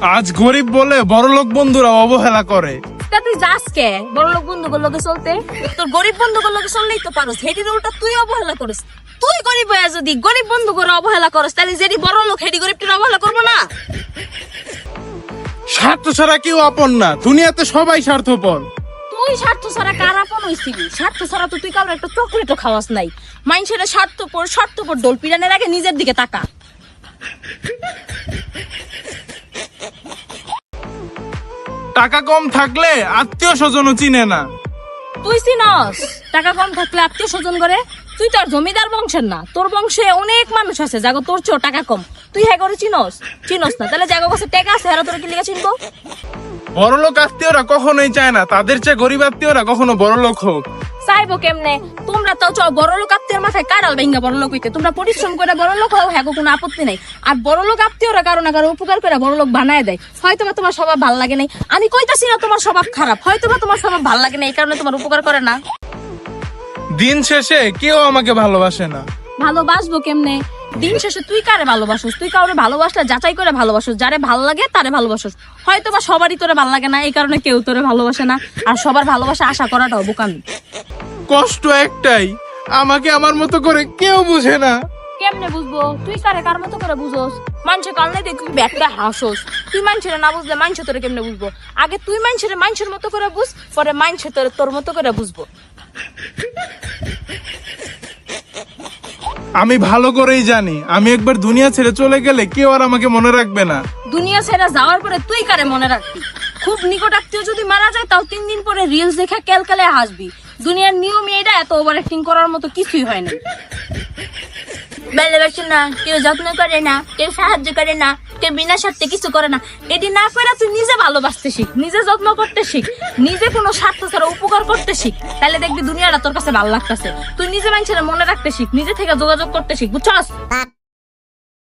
আজ গরিব বলে বড় লোক বন্ধুরা অবহেলা করে। তা তুই যাস কে? বড় লোক বন্ধু লোকে চলতে। তোর গরিব বন্ধু লোকে চললেই তো পারস। হেডির উল্টা তুই অবহেলা করিস। তুই গরিব হয়ে যদি গরিব বন্ধু করে অবহেলা করস তাহলে যেটি বড় লোক হেডি গরিবটির অবহেলা করব না? স্বার্থ ছাড়া কেউ আপন না। দুনিয়াতে সবাই স্বার্থপর। তুই স্বার্থ ছাড়া কার আপন হইছিলি? স্বার্থ ছাড়া তো তুই কারোর একটা চকলেটও খাওয়াস নাই। মানুষের স্বার্থপর স্বার্থপর ডোল পিরানের আগে নিজের দিকে তাকা। টাকা কম থাকলে আত্মীয় স্বজনও চিনে না। তুই চিনস? টাকা কম থাকলে আত্মীয় স্বজন করে? তুই তো আর জমিদার বংশের না। তোর বংশে অনেক মানুষ আছে, যাগো, তোর চেয়েও টাকা কম। তুই হ্যাঁ করে চিনস? চিনস না? তাহলে জাগো কাছে টাকা আছে হ্যাঁ তোর কি লিখে চিনবো? বড় লোক আত্মীয়রা কখনোই চায় না তাদের চেয়ে গরিব আত্মীয়রা কখনো বড় লোক হোক। চাইব কেমনে? তোমরা তো চ বড় লোক আত্মীয়র মাথায় কারাল ভেঙ্গা বড় লোক হইতে। তোমরা পরিশ্রম করে বড় লোক হও হ্যাঁ কোনো আপত্তি নাই। আর বড় লোক আত্মীয়রা কারও না কারও উপকার করে বড় লোক বানায় দেয়। হয়তো বা তোমার স্বভাব ভালো লাগে নাই। আমি কইতাছি না তোমার স্বভাব খারাপ। হয়তো বা তোমার স্বভাব ভালো লাগে না এই কারণে তোমার উপকার করে না। দিন শেষে কেউ আমাকে ভালোবাসে না। ভালোবাসবো কেমনে? দিন শেষে তুই কারে ভালোবাসোস? তুই কাউরে ভালোবাসলে যাচাই করে ভালোবাসোস। যারে ভালো লাগে তারে ভালোবাসোস। হয়তো বা সবারই তোরে ভালো লাগে না এই কারণে কেউ তোরে ভালোবাসে না। আর সবার ভালোবাসা আশা করাটাও বোকামি। কষ্ট একটাই। আমাকে আমার মতো করে কেউ বুঝে না। কেমনে বুঝব? তুই কারে কার মতো করে বুঝোস? মানুষের কারণে দেখ তুই ব্যাগটা হাসোস। তুই মানুষের না বুঝলে মানুষ তোরে কেমনে বুঝব? আগে তুই মানুষের মানুষের মতো করে বুঝ পরে মানুষ তোর তোর মতো করে বুঝব। আমি ভালো করেই জানি। আমি একবার দুনিয়া ছেড়ে চলে গেলে কেউ আর আমাকে মনে রাখবে না। দুনিয়া ছেড়ে যাওয়ার পরে তুই কারে মনে রাখবি? খুব নিকট আত্মীয় যদি মারা যায় তাও তিন দিন পরে রিলস দেখে ক্যালকালে হাসবি। দুনিয়ার নিয়ম এটা এত ওভার অ্যাক্টিং করার মতো কিছুই হয় না। ভালোবাসে না কেউ যত্ন করে না কেউ সাহায্য করে না। কেউ বিনা স্বার্থে কিছু করে না। এটি না করে তুই নিজে ভালোবাসতে শিখ, নিজে যত্ন করতে শিখ, নিজে কোনো স্বার্থ ছাড়া উপকার করতে শিখ। তাহলে দেখবি দুনিয়াটা তোর কাছে ভালো লাগতেছে। তুই নিজে মানুষের মনে রাখতে শিখ, নিজে থেকে যোগাযোগ করতে শিখ, বুঝছস?